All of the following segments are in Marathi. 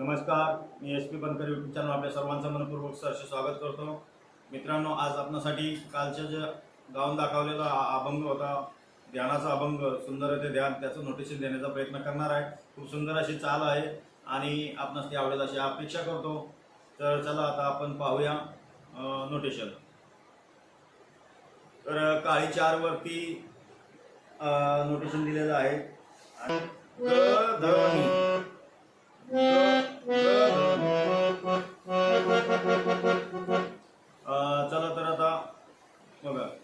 नमस्कार मी S P Bankar YouTube channel आपल्या सर्वांचं मनपूर्वक सरशी स्वागत करतो. मित्रांनो आज आपणासाठी कालच्या जे गाऊन दाखवलेला अभंग होता ध्यानाचा अभंग सुंदर ते ध्यान त्याचं नोटिशन देण्याचा प्रयत्न करणार आहे. खूप सुंदर अशी चाल आहे आणि आपणास ती आवडेल अशी अपेक्षा करतो. तर चला आता आपण पाहूया नोटेशन तर चार वरती नोटेशन दिलेलं आहे. 呃哒哒哒哒哒哒哒哒哒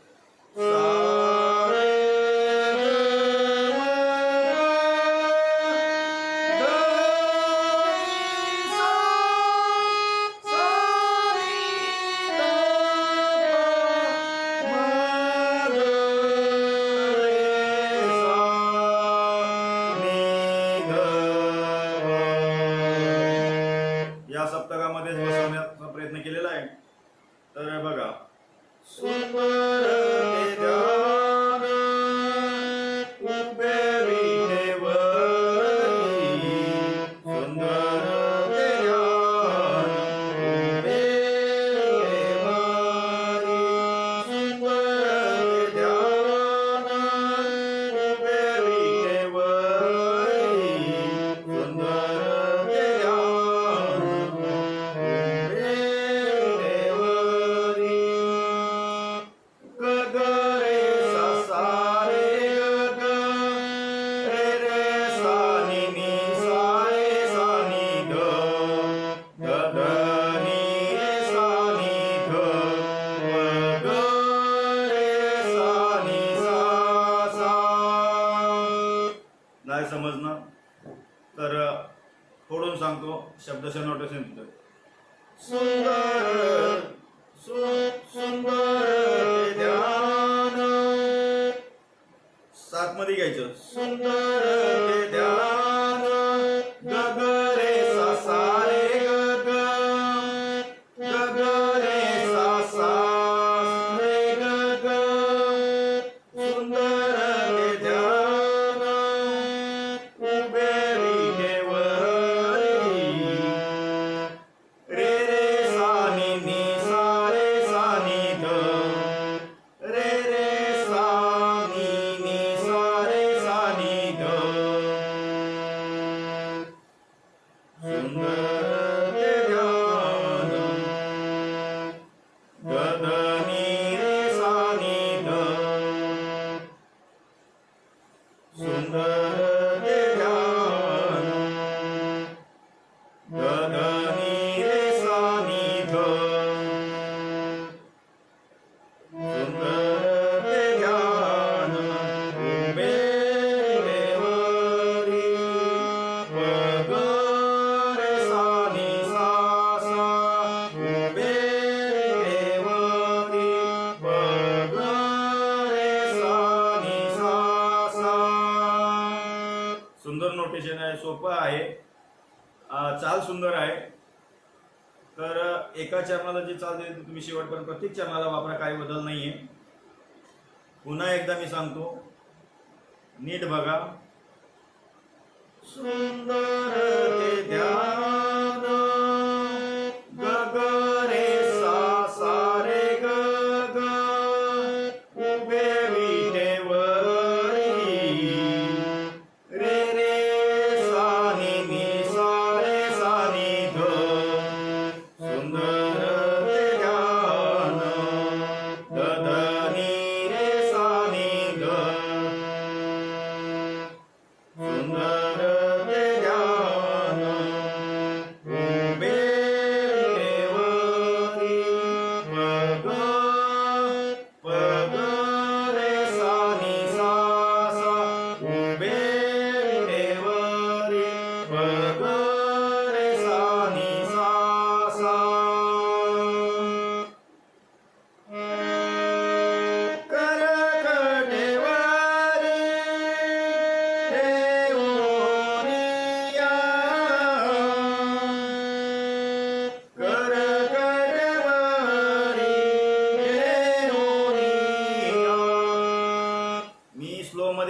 നമുക്ക് ശബ്ദശ നോട്ടേഷൻ ഉണ്ട് तर एका चरणाला जी चालते दिली तुम्ही शेवटपर्यंत प्रत्येक चरणाला वापरा काही बदल नाही आहे पुन्हा एकदा मी सांगतो नीट बघा. सुंदर ते ध्यान.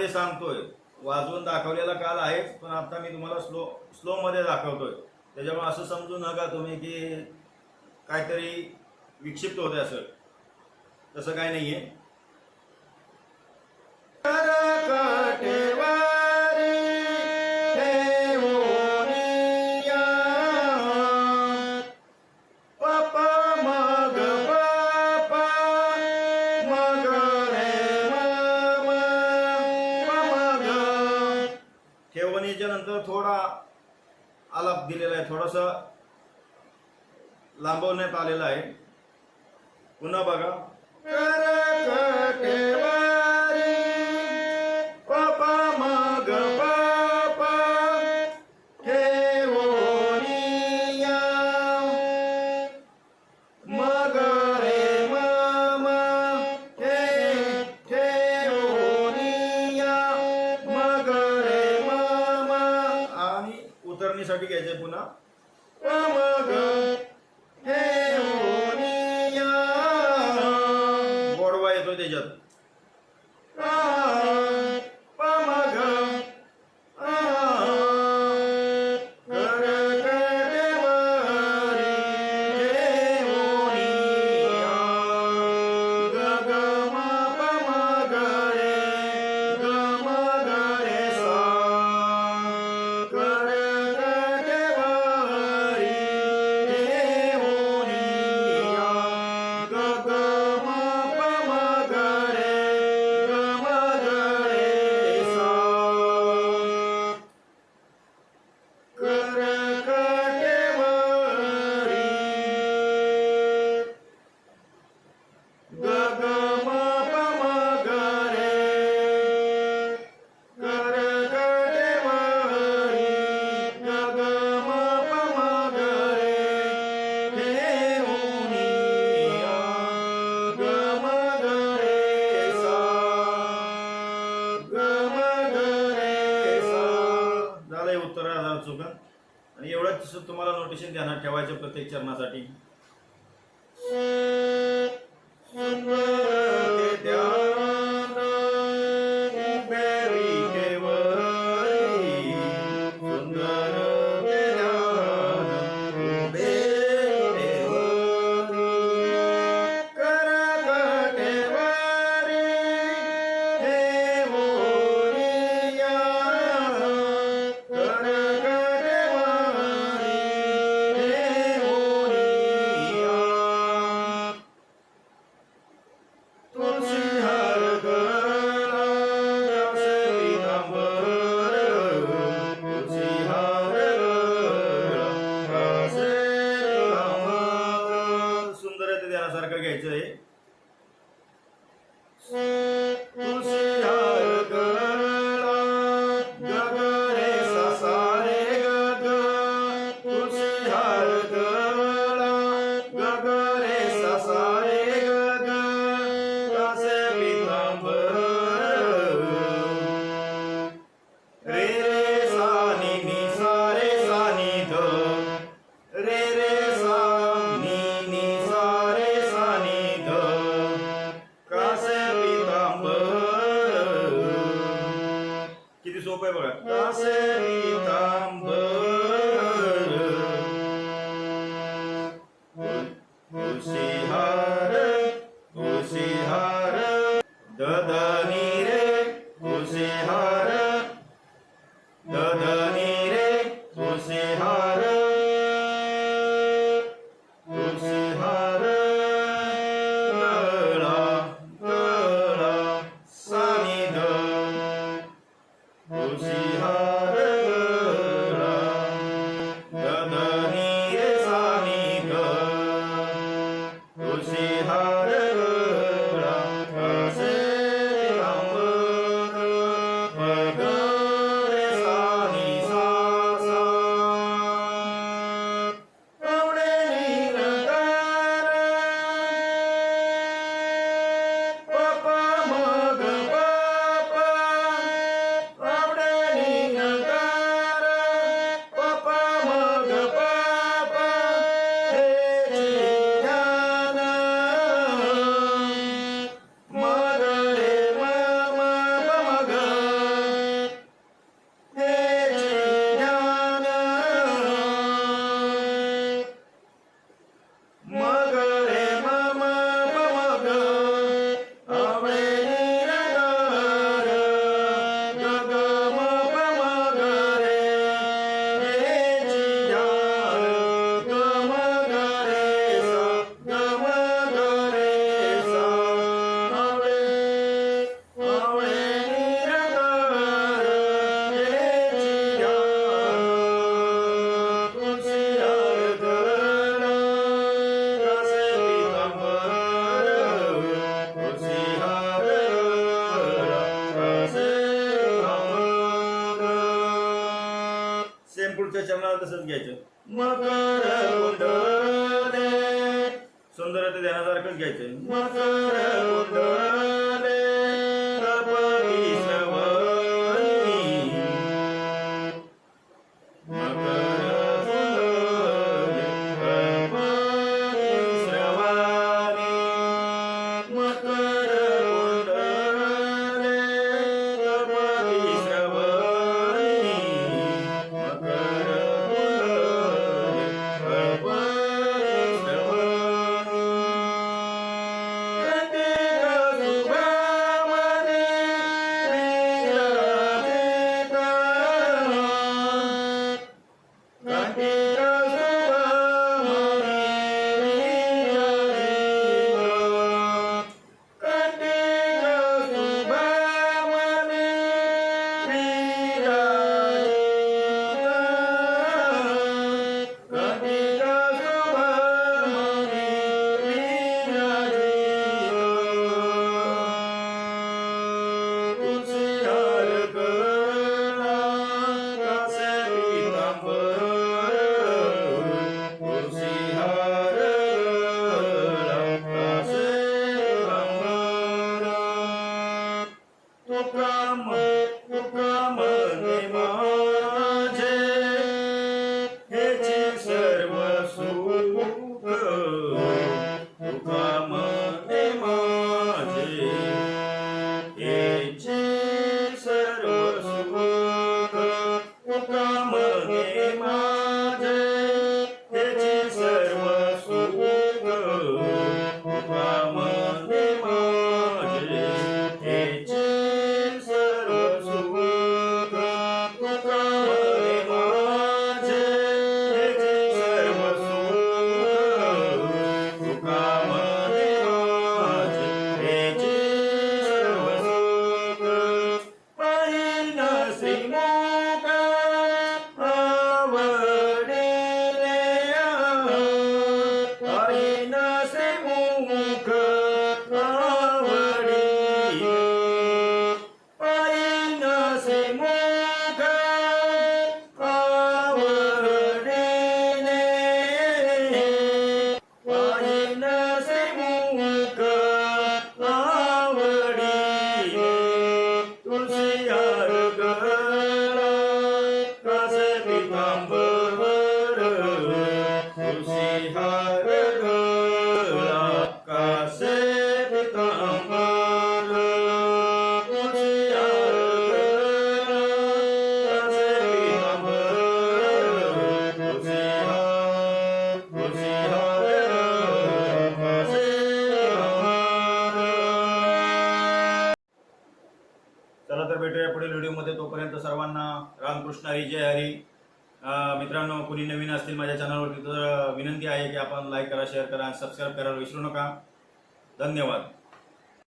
मध्ये सांगतोय. वाजवून दाखवलेला काल आहेच पण आता मी तुम्हाला स्लो स्लो मध्ये दाखवतोय. त्याच्यामुळे असं समजू नका तुम्ही की काहीतरी विक्षिप्त होते असं. तसं काही नाही आहे शब्द थोडा आलाप दिलेला आहे थोडासा लांबवण्यात आलेला आहे. पुन्हा बघा. तुम्हाला नोटिशन देणार ठेवायच्या प्रत्येक चरणासाठी. चमना तसंच घ्यायचं. मकर कृष्णा विजय हरी. मित्रांनो कुणी नवीन असतील माझ्या चॅनलवरती तर विनंती आहे की आपण लाईक करा शेअर करा सबस्क्राईब करायला विसरू नका. धन्यवाद.